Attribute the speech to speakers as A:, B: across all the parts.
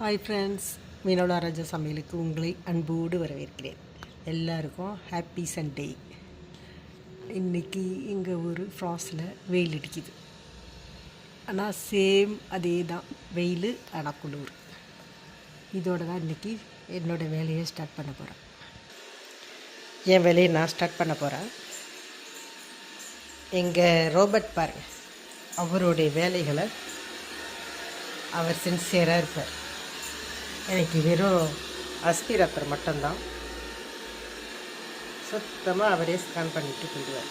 A: Hi friends மீனவளா ராஜா சமையலுக்கு உங்களை அன்போடு வரவேற்கிறேன். எல்லாருக்கும் ஹாப்பி சண்டே இன்றைக்கி எங்கள் ஊர் ஃப்ராஸில் வெயில் அடிக்குது. ஆனால் சேம் அதே தான் வெயில் ஆனால் குளிர். இதோட தான் இன்றைக்கி என்னோடய வேலையை ஸ்டார்ட் பண்ண போகிறேன் என் வேலையை நான் ஸ்டார்ட் பண்ண போகிறேன் எங்கள் ரோபர்ட் பாருங்க. அவருடைய வேலைகளை அவர் சின்சியராக இருப்பார். எனக்கு வெறும் அஸ்பிரத்தர் மட்டும்தான். சுத்தமாக அவரே ஸ்கேன் பண்ணிட்டு போயிடுவார்.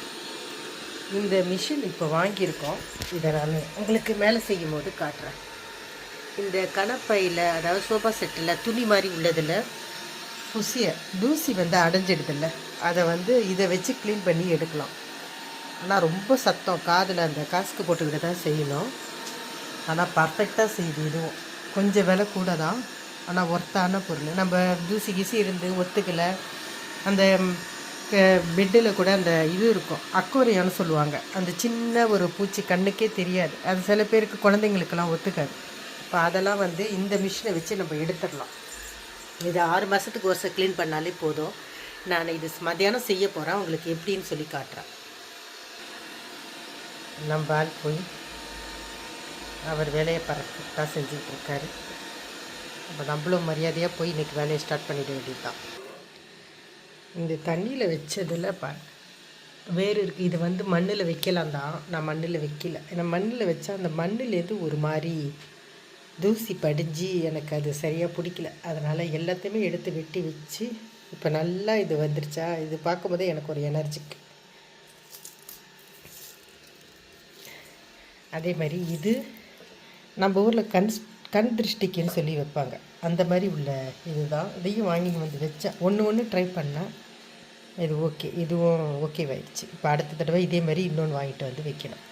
A: இந்த மிஷின் இப்போ வாங்கியிருக்கோம். இதை நான் உங்களுக்கு மேலே செய்யும் போது காட்டுறேன். இந்த கணப்பையில் அதாவது சோஃபா செட்டில் துணி மாதிரி உள்ளதில் புசிய தூசி வந்து அடைஞ்சிடுதில்ல. அதை வந்து இதை வச்சு க்ளீன் பண்ணி எடுக்கலாம். ஆனால் ரொம்ப சத்தம். காதில் அந்த காசுக்கு போட்டுக்கிட்டு தான் செய்யணும் ஆனால் பர்ஃபெக்டாக செய்யுது இதுவும் கொஞ்சம் விலை கூட தான். ஆனால் ஒர்த்தான பொருள். நம்ம தூசி கீசி இருந்து ஒத்துக்கலை. அந்த பெட்டில் கூட அந்த இது இருக்கும். அக்கோரியான்னு சொல்லுவாங்க. அந்த சின்ன ஒரு பூச்சி கண்ணுக்கே தெரியாது. அது சில பேருக்கு குழந்தைங்களுக்கெல்லாம் ஒத்துக்காது. இப்போ அதெல்லாம் வந்து இந்த மிஷினை வச்சு நம்ம எடுத்துடலாம். இது ஆறு மாதத்துக்கு வருஷம் க்ளீன் பண்ணாலே போதும். நான் இது மத்தியானம் செய்ய போகிறேன் உங்களுக்கு எப்படின்னு சொல்லி காட்டுறேன். நம்ம ஆள் போய் அவர் வேலையை பர்ஃபெக்டாக செஞ்சுட்டு இருக்காரு. அப்போ நம்மளும் மரியாதையாக போய் இன்றைக்கி வேலையை ஸ்டார்ட் பண்ணிட வேண்டியது தான் இந்த தண்ணியில் வச்சதில் ப வேறு இருக்குது இது வந்து மண்ணில் வைக்கலாம் தான். நான் மண்ணில் வைக்கல. ஏன்னா மண்ணில் வச்சா அந்த மண்ணிலேருந்து ஒரு மாதிரி தூசி படிஞ்சு எனக்கு அது சரியாக பிடிக்கல. அதனால் எல்லாத்தையுமே எடுத்து வெட்டி வச்சு இப்போ நல்லா இது வந்துருச்சா? இது பார்க்கும்போதே எனக்கு ஒரு எனர்ஜிக்கு அதே மாதிரி இது நம்ம ஊரில் கன்ஸ் கண் திருஷ்டிக்குன்னு சொல்லி வைப்பாங்க. அந்த மாதிரி உள்ள இதுதான். இதையும் வாங்கி வந்து வச்சேன் ஒன்று ஒன்று ட்ரை பண்ணேன் இது ஓகே இதுவும் ஓகேவாயிடுச்சு இப்போ அடுத்த தடவை இதே மாதிரி இன்னொன்று வாங்கிட்டு வந்து வைக்கணும்.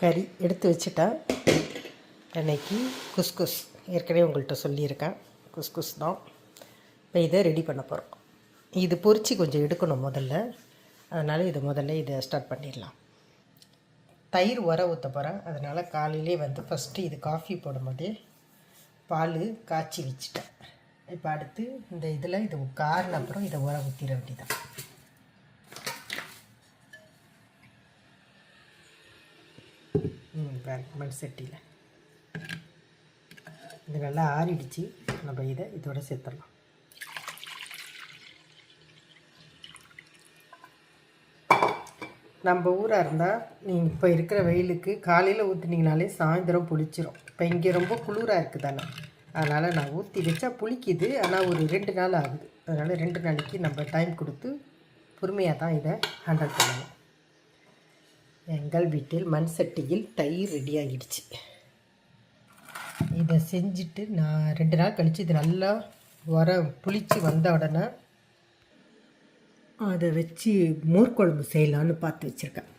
A: கறி எடுத்து வச்சுட்டா அன்னைக்கு குஸ்குஸ் ஏற்கனவே உங்கள்கிட்ட சொல்லியிருக்கேன். குஸ்குஸ் தான். இப்போ இதை ரெடி பண்ண போகிறோம் இது பொரிச்சு கொஞ்சம் எடுக்கணும் முதல்ல. அதனால் இது முதல்ல இதை ஸ்டார்ட் பண்ணிடலாம். தயிர் உர ஊற்ற போகிறேன் அதனால் காலையிலே வந்து ஃபஸ்ட்டு இது காஃபி போடும்போதே பால் காய்ச்சி வச்சுட்டேன். இப்போ அடுத்து இந்த இதில் இது காரின அப்புறம் இதை உர ஊற்றிட வேண்டியதான் ம் வேறு மண் சட்டியில் இது நல்லா ஆறிடுச்சு. நம்ம இதை இதோட சேர்த்துடலாம். நம்ம ஊராக இருந்தால் நீங்கள் இப்போ இருக்கிற வெயிலுக்கு காலையில் ஊற்றுனீங்கனாலே சாயந்தரம் புளிச்சிரும். இப்போ இங்கே ரொம்ப குளிராக இருக்குது தானே அதனால் நான் ஊற்றி வச்சா புளிக்குது. ஆனால் ஒரு ரெண்டு நாள் ஆகுது. அதனால் ரெண்டு நாளைக்கு நம்ம டைம் கொடுத்து பொறுமையாக தான் இதை ஹேண்டில் பண்ணணும். எங்கள் வீட்டில் மண் சட்டியில் தயிர் ரெடி ஆகிடுச்சு. இதை செஞ்சுட்டு நான் ரெண்டு நாள் கழித்து இது நல்லா வர புளிச்சு வந்த உடனே அதை வச்சு மோர்க்குழம்பு செய்யலான்னு பார்த்து வச்சுருக்கேன்.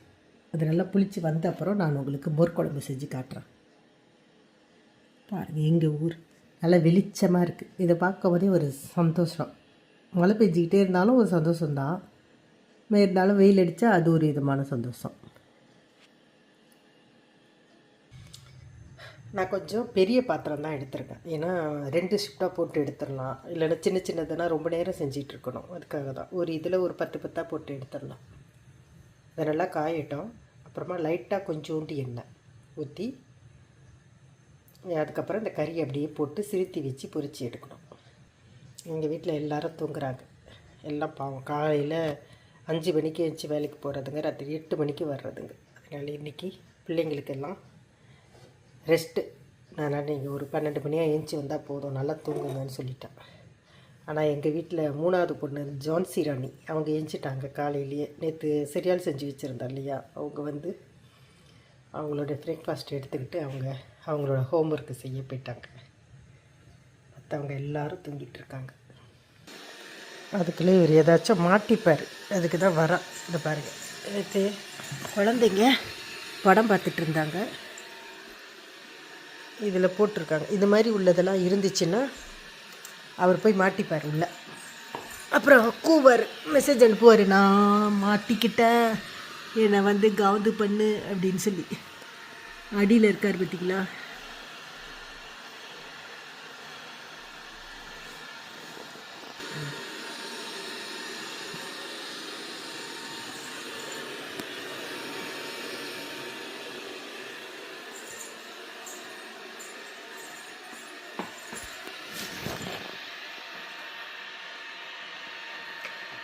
A: அது நல்லா புளிச்சு வந்த அப்புறம் நான் உங்களுக்கு மோர்க்குழம்பு செஞ்சு காட்டுறேன். பாருங்கள் எங்கள் ஊர் நல்லா வெளிச்சமாக இருக்குது இதை பார்க்கும் போதே ஒரு சந்தோஷம். மழை பெஞ்சிக்கிட்டே இருந்தாலும் ஒரு சந்தோஷம்தான். இருந்தாலும் வெயில் அடித்தா அது ஒரு விதமான சந்தோஷம். நான் கொஞ்சம் பெரிய பாத்திரம் தான் எடுத்திருக்கேன். ஏன்னா ரெண்டு ஷிஃப்டாக போட்டு எடுத்துடலாம். இல்லைன்னா சின்ன சின்னதுனா ரொம்ப நேரம் செஞ்சிகிட்டு இருக்கணும். அதுக்காக தான். ஒரு இதில் ஒரு பத்து பத்தாக போட்டு எடுத்துடலாம். அதை நல்லா காயட்டும். அப்புறமா லைட்டாக கொஞ்சோண்டு எண்ணெய் ஊற்றி அதுக்கப்புறம் இந்த கறி அப்படியே போட்டு சிரித்தி வச்சு பொரித்து எடுக்கணும். எங்கள் வீட்டில் எல்லோரும் தூங்குறாங்க. எல்லாம் பாவம். காலையில் அஞ்சு மணிக்கு எழுந்துச்சி வேலைக்கு போகிறதுங்க ராத்திரி எட்டு மணிக்கு வர்றதுங்க. அதனால் இன்றைக்கி பிள்ளைங்களுக்கெல்லாம் ரெஸ்ட்டு. நான் நீங்கள் ஒரு பன்னெண்டு மணியாக ஏஞ்சி வந்தால் போதும் நல்லா தூங்குங்கன்னு சொல்லிட்டேன். ஆனால் எங்கள் வீட்டில் மூணாவது பொண்ணு ஜான்சி ராணி. அவங்க ஏஞ்சிட்டாங்க காலையிலேயே. நேற்று சரியால் செஞ்சு வச்சுருந்தா இல்லையா? அவங்க வந்து அவங்களோட பிரேக்ஃபாஸ்ட் எடுத்துக்கிட்டு அவங்க அவங்களோட ஹோம்ஒர்க்கு செய்ய போயிட்டாங்க. மற்றவங்க எல்லோரும் தூங்கிட்டு இருக்காங்க. அதுக்குள்ளே இவர் ஏதாச்சும் மாட்டிப்பார். அதுக்கு தான் வரான் இந்த பாருங்கள் நேற்று குழந்தைங்க படம் பார்த்துட்டு இருந்தாங்க. இதில் போட்டிருக்காங்க. இது மாதிரி உள்ளதெல்லாம் இருந்துச்சுன்னா அவர் போய் மாட்டிப்பார் உள்ள. அப்புறம் கூவர் மெசேஜ் அனுப்புவார் நான் மாட்டிக்கிட்டேன். என்னை வந்து கவுந்து பண்ணு அப்படின்னு சொல்லி. அடியில் இருக்கார் பார்த்தீங்களா?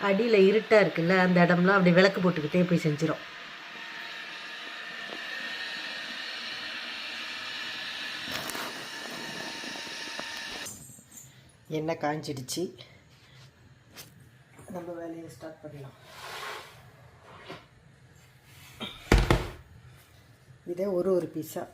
A: அடியில் இருட்டாக இருக்குல்ல அந்த இடம்லாம் அப்படி விளக்கு போட்டுக்கிட்டே போய் செஞ்சிடும் எண்ணெய் காஞ்சிடுச்சு. நம்ம வேலையை ஸ்டார்ட் பண்ணலாம். இதே ஒரு ஒரு பீஸாக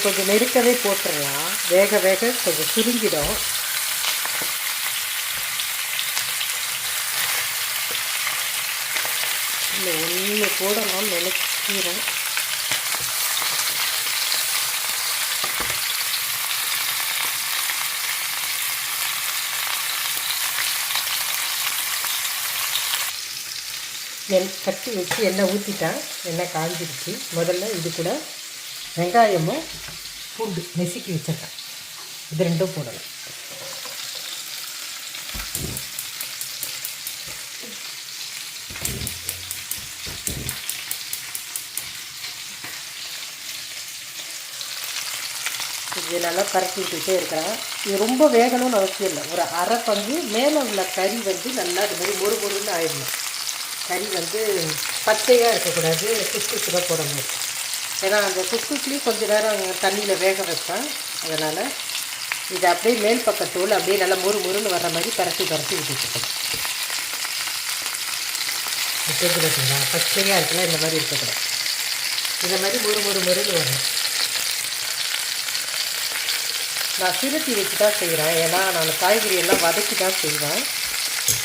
A: இதை கொஞ்சம் நெருக்கவே போட்டுடலாம் வேக வேக கொஞ்சம் சுருங்கிடும். இல்லை ஒன்று போடலாம் நினைக்கிறேன். எண் கட்டி வச்சு எண்ணெய் ஊற்றிட்டேன் எண்ணெய் காஞ்சிருச்சு. முதல்ல இது கூட வெங்காயமும் பூண்டு நெசுக்கி வச்சிருக்கேன். இது ரெண்டும் போடலாம். இது நல்லா பரட்டி இருக்கிறேன். இது ரொம்ப வேகணும்னு அவசியம் இல்லை. ஒரு அரை பங்கு மேலே உள்ள கறி வந்து நல்லா இது மாதிரி மொறு மொறுன்னு ஆயிடணும். கறி வந்து பச்சையாக இருக்கக்கூடாது குஸ்கு சுட போடணும். ஏன்னா அந்த குக்குக்குலேயும் கொஞ்ச நேரம் தண்ணியில் வேக வைப்பேன். அதனால் இது அப்படியே மேல் பக்கத்தோல் அப்படியே நல்லா மொறு மொறுன்னு வர்ற மாதிரி பரட்டி பரட்டி விட்டுட்டுருக்கணும் கேட்கு பார்த்தீங்களா பச்சையாக இருக்கலாம் இந்த மாதிரி இருக்கக்கூடாது இந்த மாதிரி முறு முறு மொறுன்னு வரணும் நான் சிறுத்தி வச்சு தான் செய்கிறேன் ஏன்னா நான் காய்கறி எல்லாம் வதக்கி தான் செய்வேன்.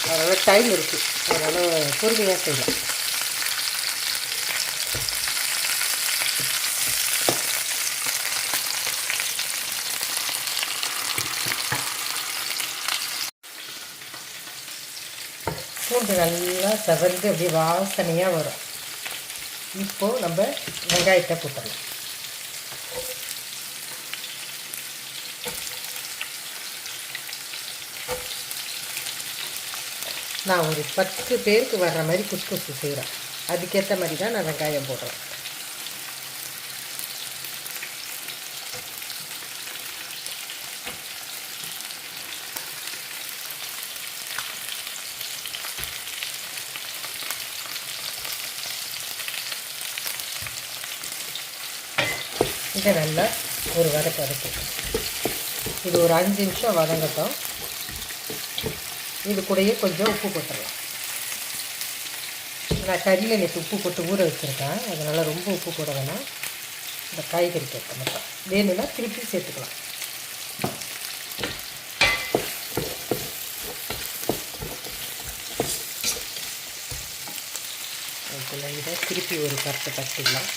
A: அதனால் டைம் இருக்குது அதனால் பொறுமையாக செய்வேன் பூண்டு நல்லா செவந்து அப்படியே வாசனையாக வரும். இப்போது நம்ம வெங்காயத்தை போட்டுடலாம் நான் ஒரு பத்து பேருக்கு வர்ற மாதிரி குஸ்குஸ் செய்கிறேன் அதுக்கேற்ற மாதிரி தான் நான் வெங்காயம் போடுறேன் இதை நல்லா ஒரு வதக்கு வதக்கி இது ஒரு அஞ்சு நிமிஷம் வதங்கட்டும். இது கூடயே கொஞ்சம் உப்பு போட்டுடலாம். நான் கறியில் நேற்று உப்பு போட்டு ஊற வச்சுருக்கேன். அதனால் ரொம்ப உப்பு போட வேணாம். இந்த காய்கறி கேட்க மட்டும். வேணும்னா திருப்பி சேர்த்துக்கலாம். இதை திருப்பி ஒரு பத்து பத்துக்கலாம்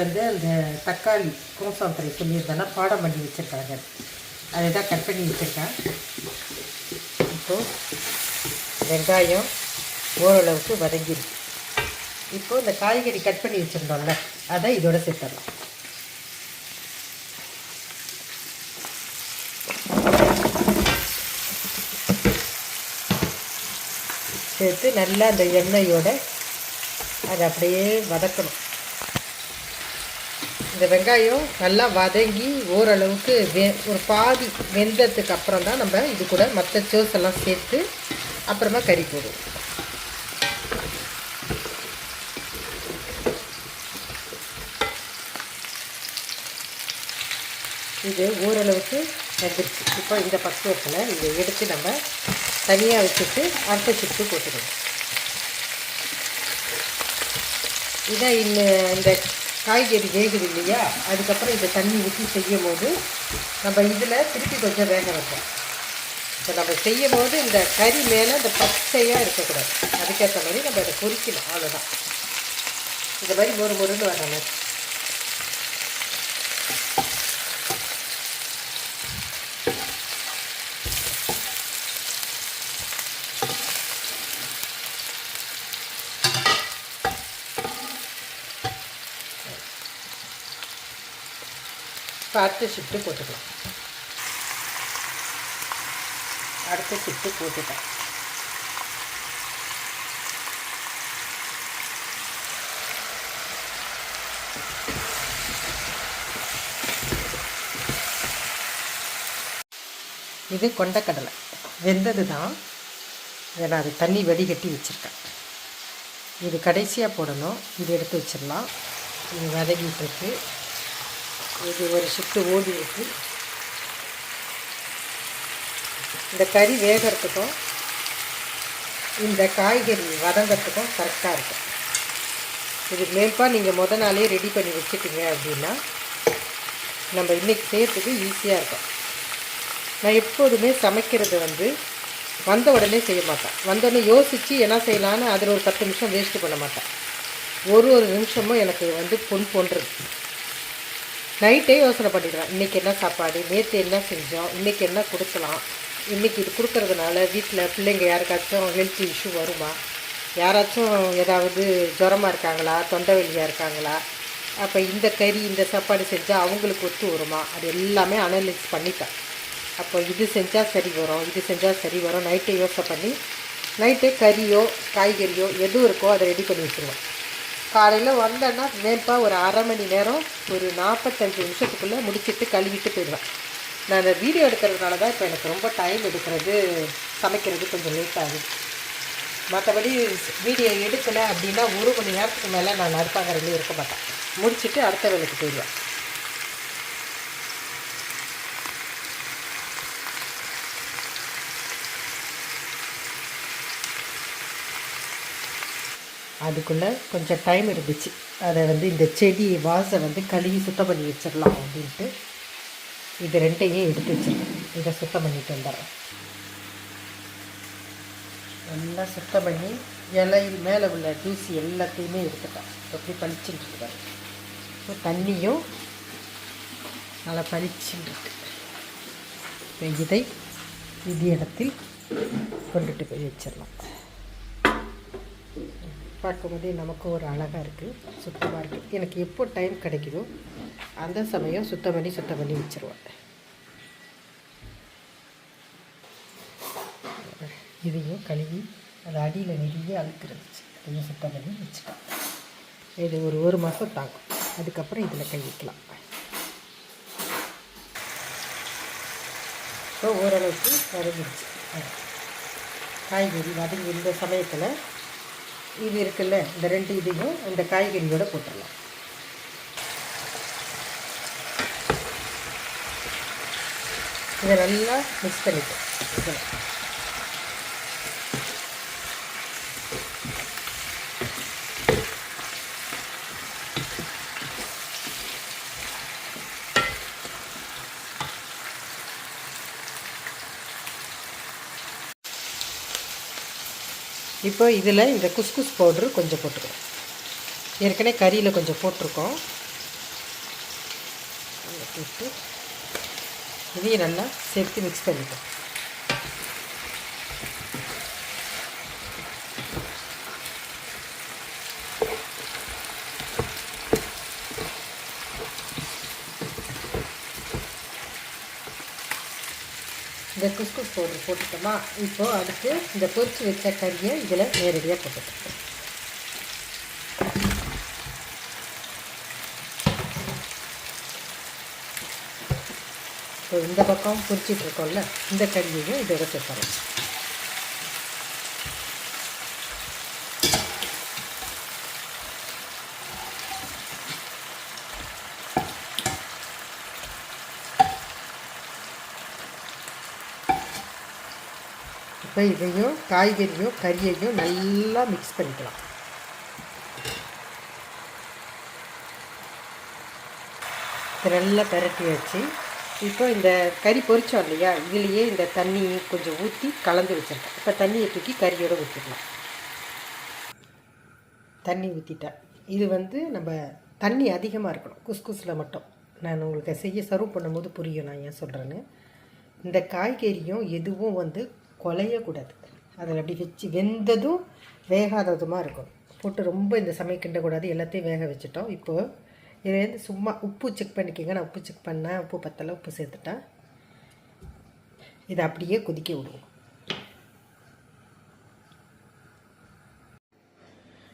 A: வந்து அந்த தக்காளி கோசாந்தரை சொல்லியிருந்தேன்னா பாடம் பண்ணி வச்சுருக்காங்க. அதை தான் கட் பண்ணி வச்சுருக்கேன். இப்போது வெங்காயம் ஓரளவுக்கு வதங்கிருக்கு. இப்போது இந்த காய்கறி கட் பண்ணி வச்சுருந்தோம்ல அதை இதோட சேர்த்துடலாம் சேர்த்து நல்லா அந்த எண்ணெயோடு அதை அப்படியே வதக்கணும். இந்த வெங்காயம் நல்லா வதங்கி ஓரளவுக்கு வெ ஒரு பாதி வெந்ததுக்கு அப்புறம் தான் நம்ம இது கூட மற்ற சோஸ் எல்லாம் சேர்த்து அப்புறமா கறி போடுவோம். இது ஓரளவுக்கு வந்துருச்சு. இப்போ இந்த பக்குவத்தில் இதை எடுத்து நம்ம தனியாக வச்சுட்டு அடுத்த சுட்டு போட்டுக்கணும் இதை இந்த காய்கறி வேகுது இல்லையா? அதுக்கப்புறம் இதை தண்ணி ஊற்றி செய்யும் போது நம்ம இதில் திருப்பி கொஞ்சம் வேக வைப்போம். இப்போ நம்ம செய்யும் போது இந்த கறி மேலே இந்த பச்சையாக இருக்கக்கூடாது. அதுக்கேற்ற மாதிரி நம்ம அதை பொறிக்கணும். அவ்வளோதான் இந்த மாதிரி ஒரு முருன்னு வர மாதிரி பார்த்து ஷிஃப்ட்டு போட்டுக்கலாம். அடுத்த ஷிஃப்ட்டு போட்டுட்டேன் இது கொண்டக்கடலை. வெந்தது தான் இதை நான் அது தண்ணி வடிகட்டி வச்சுருக்கேன். இது கடைசியாக போடணும். இது எடுத்து வச்சிடலாம். இது வதங்கிட்டு இருக்குது இது ஒரு ஷிஃப்ட்டு ஓடி இருக்கு. இந்த கறி வேகிறதுக்கும் இந்த காய்கறி வதங்கிறதுக்கும் கரெக்டாக இருக்கும். இது மேல்பா நீங்கள் முத நாளே ரெடி பண்ணி வச்சுட்டீங்க அப்படின்னா நம்ம இன்றைக்கி செய்கிறதுக்கு ஈஸியாக இருக்கும். நான் எப்போதுமே சமைக்கிறது வந்து வந்த உடனே செய்ய மாட்டேன். வந்தோடனே யோசித்து என்ன செய்யலான்னு அதில் ஒரு பத்து நிமிஷம் வேஸ்ட்டு பண்ண மாட்டேன். ஒரு ஒரு நிமிஷமும் எனக்கு வந்து பொன் போன்றது நைட்டே யோசனை பண்ணிடுவேன் இன்றைக்கி என்ன சாப்பாடு? நேற்று என்ன செஞ்சோம்? இன்றைக்கி என்ன கொடுக்கலாம்? இன்றைக்கி இது கொடுக்கறதுனால வீட்டில் பிள்ளைங்க யாருக்காச்சும் ஹெல்த் இஷ்யூ வருமா? யாராச்சும் ஏதாவது ஜுரமாக இருக்காங்களா? தொண்டை வழியாக இருக்காங்களா? அப்போ இந்த கறி இந்த சாப்பாடு செஞ்சால் அவங்களுக்கு ஒத்து வருமா? அது எல்லாமே அனலைஸ் பண்ணிட்டேன் அப்போ இது செஞ்சால் சரி வரும் இது செஞ்சால் சரி வரும். நைட்டே யோசனை பண்ணி நைட்டே கறியோ காய்கறியோ எது இருக்கோ அதை ரெடி பண்ணி வச்சுருவேன். காலையில் வந்தேன்னா மேற்பா ஒரு அரை மணி நேரம் ஒரு நாற்பத்தஞ்சு நிமிஷத்துக்குள்ளே முடிச்சுட்டு கழுவிட்டு போயிடுவேன். நான் அந்த வீடியோ எடுக்கிறதுனால தான் இப்போ எனக்கு ரொம்ப டைம் எடுக்கிறது சமைக்கிறது கொஞ்சம் லேட் ஆகுது. மற்றபடி வீடியோ எடுக்கலை அப்படின்னா ஒரு மணி நேரத்துக்கு மேலே நான் நடுப்பாங்கறதுலேயே இருக்க மாட்டேன். முடிச்சுட்டு அடுத்த வேலைக்கு போயிடுவேன். அதுக்குள்ளே கொஞ்சம் டைம் இருந்துச்சு. அதை வந்து இந்த செடி வாசை வந்து கழுவி சுத்தம் பண்ணி வச்சிடலாம் அப்படின்ட்டு இது ரெண்டையும் எடுத்து வச்சிருக்கேன். இதை சுத்தம் பண்ணிட்டு வந்துடுறேன். நல்லா சுத்தம் பண்ணி இலையில் மேலே உள்ள தூசி எல்லாத்தையுமே எடுத்துட்டேன். எப்படி பளிச்சுட்டு இருக்காரு இப்போ தண்ணியும் நல்லா பளிச்சுட்டு இருக்கு. இப்போ இதை இது இடத்தில் கொண்டுட்டு போய் வச்சிடலாம். பார்க்கும்போதே நமக்கு ஒரு அழகாக இருக்குது சுத்தமாக இருக்குது எனக்கு எப்போ டைம் கிடைக்குதோ அந்த சமயம் சுத்தம் பண்ணி சுத்தம் பண்ணி வச்சுருவேன். இதையும் கழுவி அது அடியில் நிறைய அழுக்கிறது. இருந்துச்சு அதையும் சுத்தம் பண்ணி வச்சுட்டேன் இது ஒரு ஒரு மாதம் தாங்கும். அதுக்கப்புறம் இதில் கை வைக்கலாம். ஸோ ஓரளவுக்கு வதங்கிடுச்சு காய்கறி வதங்கி இந்த சமயத்தில் இது இருக்குல்ல இந்த ரெண்டு இதையும் இந்த காய்கறியோட போட்டுடலாம். இதை நல்லா மிக்ஸ் பண்ணிட்டு இப்போ இதில் இந்த குஸ்குஸ் பவுட்ரு கொஞ்சம் போட்டுக்கிறோம். ஏற்கனவே கறியில் கொஞ்சம் போட்டிருக்கோம். போட்டு இதையும் நல்லா சேர்த்து மிக்ஸ் பண்ணிக்கலாம். இந்த குஸ்குஸ் பவுடர் போட்டுட்டோமா? இப்போது அடுத்து இந்த பொரிச்சு வச்ச கறியை இதில் நேரடியாக போட்டுட்டோம் இப்போ இந்த பக்கம் பொரிச்சிட்டு இருக்கோம்ல இந்த கறியையும் இதோட சேர்த்துறோம் இப்போ இதையும் காய்கறியும் கறியையும் நல்லா மிக்ஸ் பண்ணிக்கலாம். நல்லா பெரட்டி வச்சு இப்போ இந்த கறி பொரித்தோம் இல்லையா? இதுலேயே இந்த தண்ணி கொஞ்சம் ஊற்றி கலந்து வச்சுருக்கேன். இப்போ தண்ணியை தூக்கி கறியோடு ஊற்றிக்கலாம் தண்ணி ஊற்றிட்டேன் இது வந்து நம்ம தண்ணி அதிகமாக இருக்கணும். குஸ்குஸில் மட்டும். நான் உங்களுக்கு செய்ய சர்வ் பண்ணும்போது புரியும் நான் ஏன் சொல்கிறேன்னு இந்த காய்கறியும் எதுவும் வந்து குலையக்கூடாது. அதில் அப்படி வச்சு வெந்ததும் வேகாததுமாக இருக்கும். போட்டு ரொம்ப இந்த சமயம் கிண்டக்கூடாது எல்லாத்தையும் வேக வச்சுட்டோம். இப்போது இதை வந்து சும்மா உப்பு செக் பண்ணிக்கோங்க. நான் உப்பு செக் பண்ணேன் உப்பு பத்தலை உப்பு சேர்த்துட்டேன் இதை அப்படியே கொதிக்க விடுவோம்.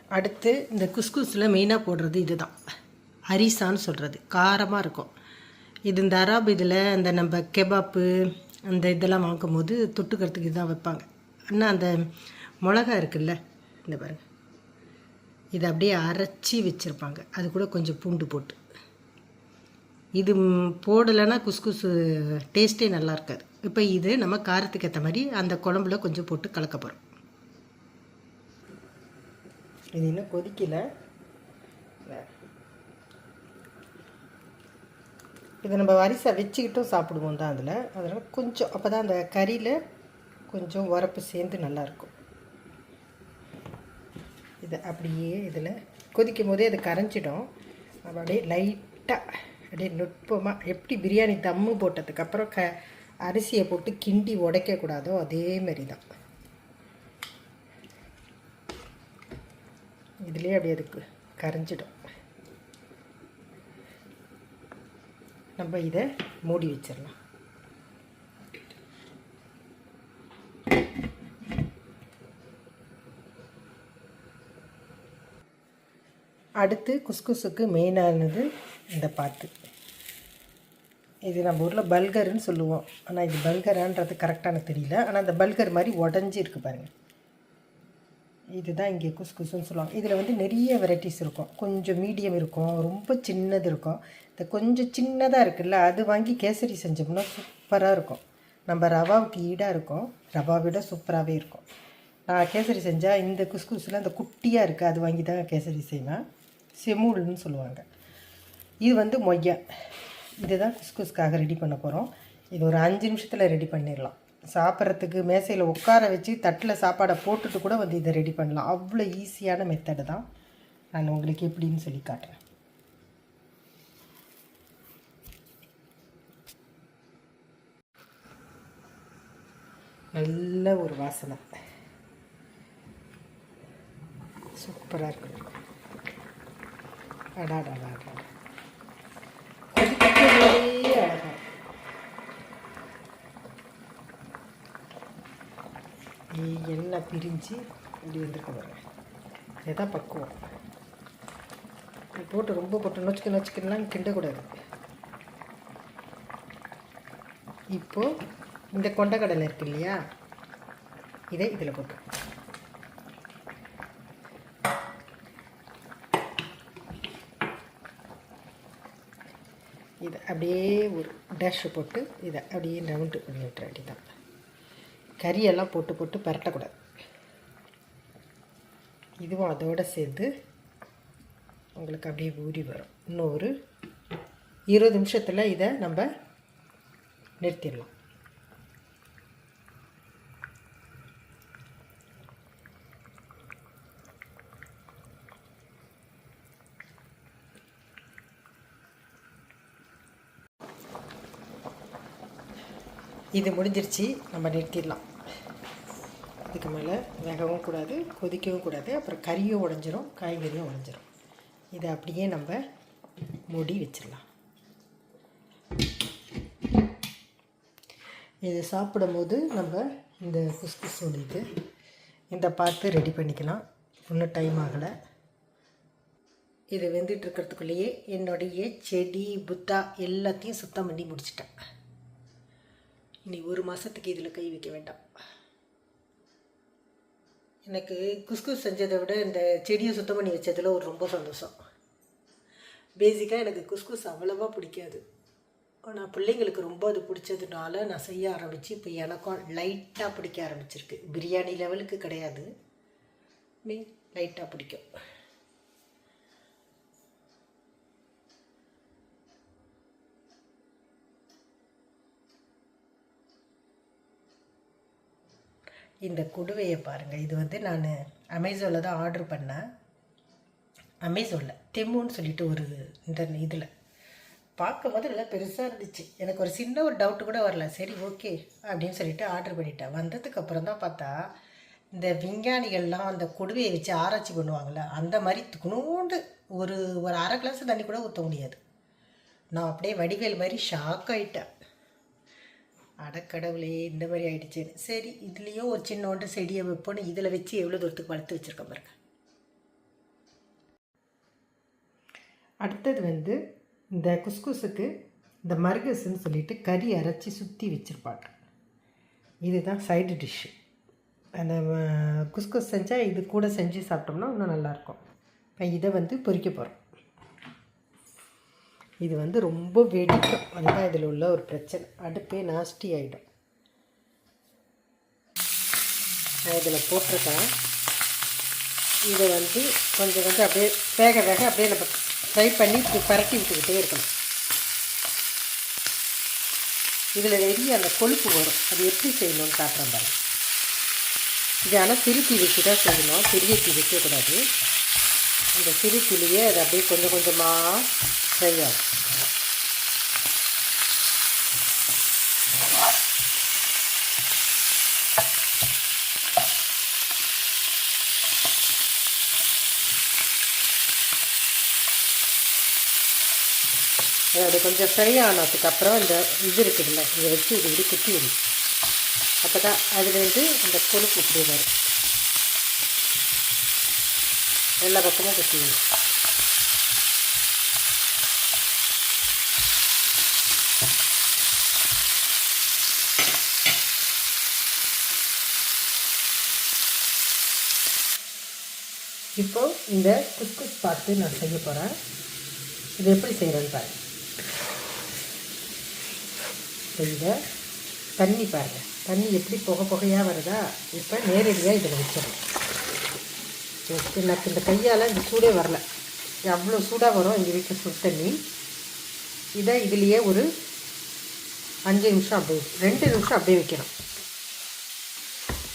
A: அடுத்து இந்த குஸ்குஸில் மெயினாக போடுறது இதுதான். ஹரிசான்னு சொல்கிறது காரமாக இருக்கும். இது இந்த அராப் இதில் அந்த நம்ம கெபாப்பு அந்த இதெல்லாம் வாங்கும்போது தொட்டுக்கிறதுக்கு இதுதான் வைப்பாங்க. ஆனால் அந்த மிளகா இருக்குல்ல இந்த பாருங்கள் இதை அப்படியே அரைச்சி வச்சுருப்பாங்க. அது கூட கொஞ்சம் பூண்டு போட்டு. இது போடலைன்னா குஸ்குஸ் டேஸ்ட்டே நல்லா இருக்காது. இப்போ இது நம்ம காரத்துக்கு ஏற்ற மாதிரி அந்த குழம்புல கொஞ்சம் போட்டு கலக்க போகிறோம் இது இன்னும் கொதிக்கலை. இதை நம்ம வரிசை வச்சுக்கிட்டும் சாப்பிடுவோம் தான் அதில். அதனால் கொஞ்சம் அப்போ தான் அந்த கறியில் கொஞ்சம் உரப்பு சேர்ந்து நல்லாயிருக்கும். இதை அப்படியே இதில் கொதிக்கும் போதே அது கரைஞ்சிடும். நம்ம அப்படியே லைட்டாக அப்படியே நுட்பமாக எப்படி பிரியாணி தம்மு போட்டதுக்கப்புறம் க அரிசியை போட்டு கிண்டி உடைக்கக்கூடாதோ அதே மாதிரி தான். இதுலேயே அப்படியே அதுக்கு கரைஞ்சிடும். நம்ம இதை மூடி வச்சிடலாம். அடுத்து குஸ்குஸுக்கு மெயினானது இந்த பாட்டு இது நம்ம ஊரில் பல்கருன்னு சொல்லுவோம். ஆனால் இது பல்கரான்றது கரெக்டான தெரியல. ஆனால் அந்த பல்கர் மாதிரி உடஞ்சி இருக்குது பாருங்கள் இதுதான் இங்கே குஸ்குஸ்ன்னு சொல்லுவாங்க. இதில் வந்து நிறைய வெரைட்டிஸ் இருக்கும். கொஞ்சம் மீடியம் இருக்கும் ரொம்ப சின்னது இருக்கும். இந்த கொஞ்சம் சின்னதாக இருக்குல்ல அது வாங்கி கேசரி செஞ்சோம்னா சூப்பராக இருக்கும். நம்ம ரவாவுக்கு ஈடாக இருக்கும். ரவா விட சூப்பராகவே இருக்கும். நான் கேசரி செஞ்சால் இந்த குஸ்குஸில் அந்த குட்டியாக இருக்குது அது வாங்கி தான் கேசரி செய்வேன். செமூல்னு சொல்லுவாங்க. இது வந்து மொய்யா. இதுதான் குஸ்குஸ்க்காக ரெடி பண்ண போகிறோம் இது ஒரு அஞ்சு நிமிஷத்தில் ரெடி பண்ணிடலாம். சாப்பிட்றதுக்கு மேசையில் உட்கார வச்சு தட்டில் சாப்பாடை போட்டுட்டு கூட வந்து இதை ரெடி பண்ணலாம். அவ்வளோ ஈஸியான மெத்தடு தான். நான் உங்களுக்கு எப்படின்னு சொல்லி காட்டுறேன். நல்ல ஒரு வாசனை. சூப்பராக இருக்கு. அடாடாடா நல்லா பிரிஞ்சு இப்படி வந்திருக்க பாருங்க இதுதான் பக்குவம். போட்டு ரொம்ப போட்டு நொச்சுக்க நொச்சுக்கலாம் கிண்டக்கூடாது. இப்போ இந்த கொண்டக்கடலை இருக்கு இல்லையா? இதை இதில் போட்டு. இதை அப்படியே ஒரு டேஷ் போட்டு இதை அப்படியே ரவுண்டு பண்ணி விட்டுற வேண்டியதான் கறியெல்லாம் போட்டு போட்டு பரட்டக்கூடாது. இதுவும் அதோடு சேர்ந்து உங்களுக்கு அப்படியே ஊறி வரும். இன்னும் ஒரு இருபது நிமிஷத்தில் இதை நம்ம நிறுத்திடலாம். இது முடிஞ்சிருச்சு. நம்ம நிறுத்திடலாம். இது மேலே வேகவும் கூடாது கொதிக்கவும் கூடாது. அப்புறம் கறியும் உடஞ்சிரும் காய்கறியும் உடஞ்சிரும். இதை அப்படியே நம்ம மூடி வச்சிடலாம். இது சாப்பிடும்போது நம்ம இந்த குஸ்குஸ் இது இந்த பார்த்து ரெடி பண்ணிக்கலாம். இன்னும் டைம் ஆகலை. இது வெந்துட்டு இருக்கிறதுக்குள்ளேயே என்னுடைய செடி புத்தா எல்லாத்தையும் சுத்தம் பண்ணி முடிச்சிட்டேன். இனி ஒரு மாதத்துக்கு இதில் கை வைக்க வேண்டாம். எனக்கு குஸ்குஸ் செஞ்சதை விட இந்த செடியை சுத்தம் பண்ணி வச்சதில் ஒரு ரொம்ப சந்தோஷம். பேசிக்காக எனக்கு குஸ்குஸ் அவ்வளோவா பிடிக்காது. ஆனால் பிள்ளைங்களுக்கு ரொம்ப அது பிடிச்சதுனால நான் செய்ய ஆரம்பித்து இப்போ எனக்கும் லைட்டாக பிடிக்க ஆரம்பிச்சிருக்கு. பிரியாணி லெவலுக்கு கிடையாது. மீ லைட்டாக பிடிக்கும். இந்த குடுவையை பாருங்கள் இது வந்து நான் அமேசானில் தான் ஆர்டர் பண்ணேன். அமேசானில் டெம்முன்னு சொல்லிட்டு ஒரு இந்த இதில். பார்க்கும் போது நல்லா பெருசாக இருந்துச்சு. எனக்கு ஒரு சின்ன ஒரு டவுட்டு கூட வரல. சரி ஓகே அப்படின்னு சொல்லிட்டு ஆர்டர் பண்ணிட்டேன். வந்ததுக்கப்புறம் தான் பார்த்தா இந்த விஞ்ஞானிகள்லாம் அந்த கொடுவையை வச்சு ஆராய்ச்சி பண்ணுவாங்கள்ல அந்த மாதிரி துணுண்டு ஒரு ஒரு அரை கிளாஸ் தண்ணி கூட ஊற்ற முடியாது. நான் அப்படியே வடிவேல் மாதிரி ஷாக் ஆகிட்டேன் அடக்கடவுளே இந்த மாதிரி ஆயிடுச்சேன்னு சரி இதுலேயும் ஒரு சின்னோண்டு செடியை வைப்போன்னு இதில் வச்சு எவ்வளோ தூரத்துக்கு வளர்த்து வச்சுருக்கேன் பாருங்க. அடுத்தது வந்து இந்த குஸ்குஸுக்கு இந்த மருகசுன்னு சொல்லிட்டு கறி அரைச்சி சுற்றி வச்சுருப்பாங்க. இதுதான் சைடு டிஷ்ஷு. அந்த குஸ்குஸ் செஞ்சால் இது கூட செஞ்சு சாப்பிட்டோம்னா இன்னும் நல்லாயிருக்கும் இப்போ இதை வந்து பொறிக்க போகிறோம் இது வந்து ரொம்ப வெடிக்கும். அதுதான் இதில் உள்ள ஒரு பிரச்சனை. அடுப்பே நாஸ்டி ஆகிடும் நான் இதில் போட்டிருக்கேன். இதை வந்து கொஞ்சம் கொஞ்சம் அப்படியே வேக வேக அப்படியே நம்ம ஃப்ரை பண்ணி இப்படி பரட்டி விட்டுக்கிட்டே இருக்கணும். இதில் நிறைய அந்த கொழுப்பு வரும். அது எப்படி செய்யணும்னு காட்டுறேன் பாருங்கள் இது ஆனால் சிறு தீ வச்சு தான் செய்யணும். பெரிய தீ வைக்கக்கூடாது. அந்த சிறு தீலையே அது அப்படியே கொஞ்சம் கொஞ்சமாக ஃப்ரை ஆகும் அது கொஞ்சம் ஃப்ரை அப்புறம் இந்த இது இருக்குதுல்ல இதை வச்சு இது இப்படி குத்தி விடும் அப்போ தான் அதுலேருந்து அந்த கொழுப்பு இப்படி வரும். எல்லா பக்கமும் கொட்டிடணும் இப்போ இந்த குஸ்குஸ் பார்த்து நான் செய்ய போகிறேன் இது எப்படி செய்கிறேன்னு பாருங்க இந்த தண்ணி பாருங்கள் தண்ணி எப்படி புகை புகையாக வருதா இப்போ நேரடியாக இதில் வச்சிடணும் எனக்கு இந்த கையால் இந்த சூடே வரல. அவ்வளோ சூடாக வரும் எங்கள் வீட்டில் சுடு தண்ணி. இதை இதுலேயே ஒரு அஞ்சு நிமிஷம் அப்படியே ரெண்டு நிமிஷம் அப்படியே வைக்கணும்.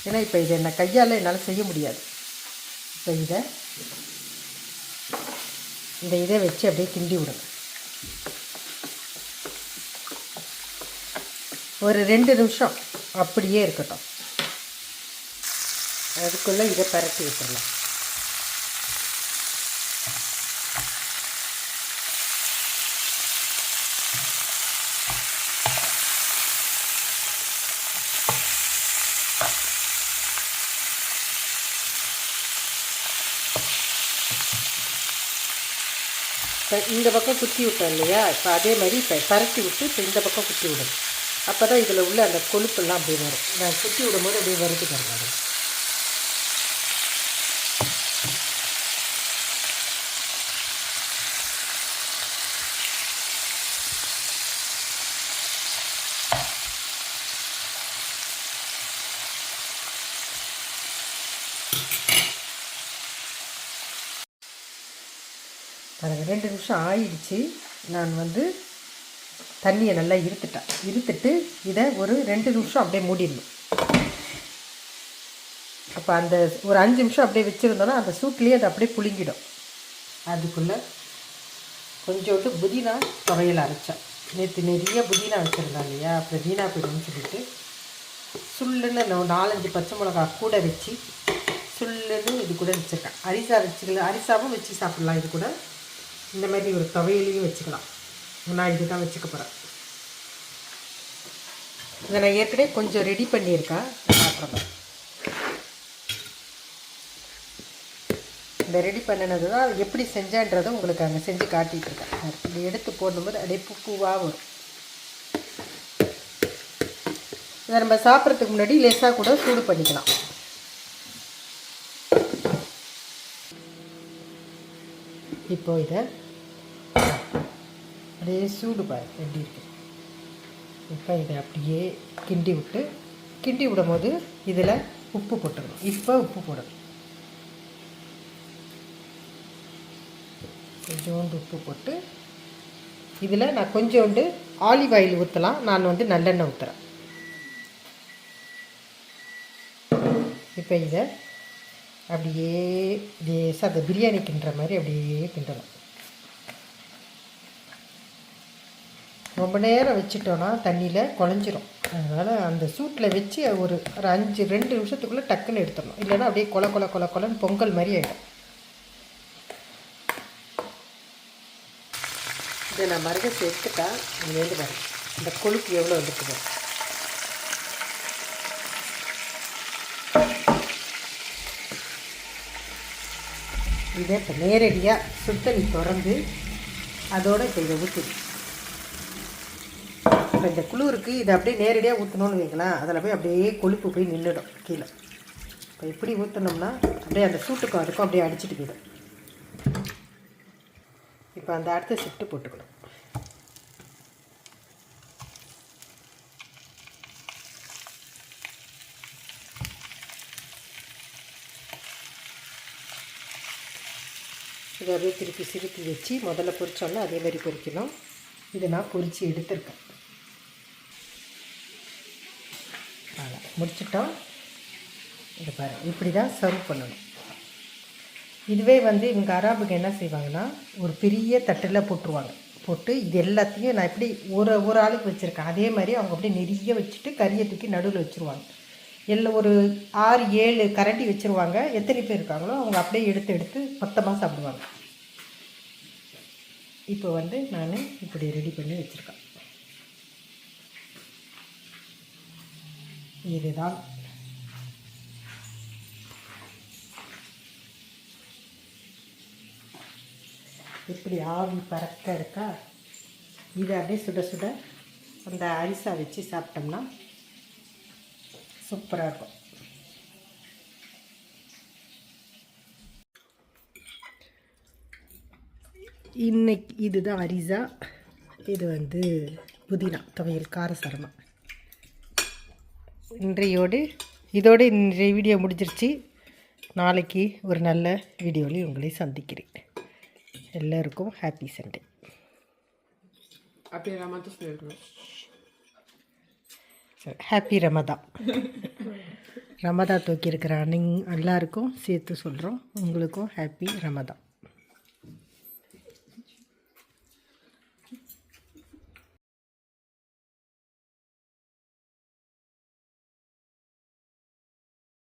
A: ஏன்னா இப்போ இதை என்ன கையால் என்னால் செய்ய முடியாது. இப்போ இதை இந்த இதை வச்சு அப்படியே கிண்டி விடுங்க ஒரு ரெண்டு நிமிஷம் அப்படியே இருக்கட்டும். அதுக்குள்ளே இதை பரட்டி விட்டுடலாம் இந்த பக்கம் குத்தி விட்டோம் இல்லையா? இப்போ அதே மாதிரி இப்போ பரட்டி விட்டு இப்போ இந்த பக்கம் குத்தி விடும். அப்போ தான் இதில் உள்ள அந்த கொழுப்பெல்லாம் அப்படியே வரும். நான் குத்தி விடும்போது அப்படியே வருது பாருங்க. அது. ரெண்டு நிமிஷம் ஆயிடுச்சு. நான் வந்து தண்ணியை நல்லா இருத்துட்டேன் இருத்துட்டு இதை ஒரு ரெண்டு நிமிஷம் அப்படியே மூடிடணும். அப்போ அந்த ஒரு அஞ்சு நிமிஷம் அப்படியே வச்சுருந்தோன்னா அந்த சூட்லேயே அது அப்படியே புளிங்கிடும் அதுக்குள்ளே கொஞ்சோண்டு புதினா துவையல் அரைச்சேன் நேற்று நிறைய புதினா வச்சுருந்தேன் இல்லையா? அப்புறம் வீணா போயிடும்னு சொல்லிட்டு சுள்ளுன்னு நான் நாலஞ்சு பச்சை மிளகா கூட வச்சு சுல்லுன்னு இது கூட வச்சுருக்கேன். அரிசா வச்சுக்கல. அரிசாவும் வச்சு சாப்பிட்லாம். இது கூட இந்த மாதிரி ஒரு துவையிலையும் வச்சுக்கலாம். நான் இது தான் வச்சுக்க போகிறேன் இதை நான் ஏற்கனவே கொஞ்சம் ரெடி பண்ணியிருக்கேன். சாப்பிட்றேன் இந்த ரெடி பண்ணினது தான் எப்படி செஞ்சேன்றதை உங்களுக்கு அங்கே செஞ்சு காட்டிகிட்டு இருக்கேன். இப்படி எடுத்து போடும்போது அப்படியே பூவாக வரும். இதை நம்ம சாப்பிட்றதுக்கு முன்னாடி லேசாக கூட சூடு பண்ணிக்கலாம். இப்போ இதை அப்படியே சூடு பாரு எப்படி இருக்கு? இப்போ இதை அப்படியே கிண்டி விட்டு கிண்டி விடும் போது இதில் உப்பு போட்டுக்கணும் இப்போ உப்பு போடணும். கொஞ்சோண்டு உப்பு போட்டு இதில் நான் கொஞ்சோண்டு ஆலிவ் ஆயில் ஊற்றலாம் நான் வந்து நல்லெண்ணெய் ஊற்றுறேன் இப்போ இதை அப்படியே லேசாக அந்த பிரியாணி கிண்டுற மாதிரி அப்படியே கிண்டணும். ரொம்ப நேரம் வச்சிட்டோன்னா தண்ணியில் குழஞ்சிரும். அதனால் அந்த சூட்டில் வச்சு ஒரு ஒரு அஞ்சு ரெண்டு நிமிஷத்துக்குள்ளே டக்குன்னு எடுத்துடணும். இல்லைன்னா அப்படியே கொல கொல கொல கொலன்னு பொங்கல் மாதிரி ஆகிடும் இதை நான் மருக சேர்த்துட்டா இங்கேருந்து வரேன் இந்த கொழுப்பு எவ்வளோ வந்துருக்குது. இதை இப்போ நேரடியாக சுத்தண்ணி திறந்து அதோட இப்போ இதை ஊற்றுது இப்போ இந்த குளிருக்கு இதை அப்படியே நேரடியாக ஊற்றணும்னு வைக்கலாம் அதில் போய் அப்படியே கொழுப்பு போய் நின்றுடும் கீழே. இப்போ எப்படி ஊற்றினோம்னா அப்படியே அந்த சூட்டுக்கும் அதுக்கும் அப்படியே அடிச்சிட்டு போயிடும். இப்போ அந்த அடுத்த ஷிஃப்ட்டு போட்டுக்கணும். இதை அப்படியே திருப்பி திருப்பி வச்சு முதல்ல பொரிச்சோன்னா அதே மாதிரி பொறிக்கணும் இதை நான் பொரித்து எடுத்திருக்கேன். அதான் முடிச்சிட்டோம். இது பாரு இப்படி தான் சர்வ் பண்ணணும். இதுவே வந்து இவங்க அராபுக்கு என்ன செய்வாங்கன்னா ஒரு பெரிய தட்டில் போட்டுருவாங்க. போட்டு இது எல்லாத்தையும் நான் எப்படி ஒரு ஒரு ஆளுக்கு வச்சுருக்கேன். அதே மாதிரி அவங்க அப்படியே நிறைய வச்சுட்டு கறியை தூக்கி நடுவில் வச்சுருவாங்க. எல்லாம் ஒரு ஆறு ஏழு கரண்டி வச்சுருவாங்க. எத்தனை பேர் இருக்காங்களோ அவங்க அப்படியே எடுத்து எடுத்து மொத்தமாக சாப்பிடுவாங்க. இப்போ வந்து நான் இப்படி ரெடி பண்ணி வச்சுருக்கேன். இதுதான். இப்படி ஆவி பறக்க இருக்கா? இதை அப்படியே சுட சுட அந்த அரிசா வச்சு சாப்பிட்டோம்னா சூப்பராக இருக்கும். இன்னைக்கு இதுதான் அரிசா. இது வந்து புதினா துவையல் காரசரமா. இன்றையோடு இதோடு இன்றைய வீடியோ முடிஞ்சிருச்சு. நாளைக்கு ஒரு நல்ல வீடியோவில் உங்களை சந்திக்கிறேன். எல்லோருக்கும் ஹாப்பி சண்டே.
B: அப்படியே ரமாத்து
A: ஹாப்பி ரமதா ரமதா தூக்கியிருக்கிற அன்னிங் எல்லாருக்கும் சேர்த்து சொல்கிறோம் உங்களுக்கும் ஹாப்பி ரமதா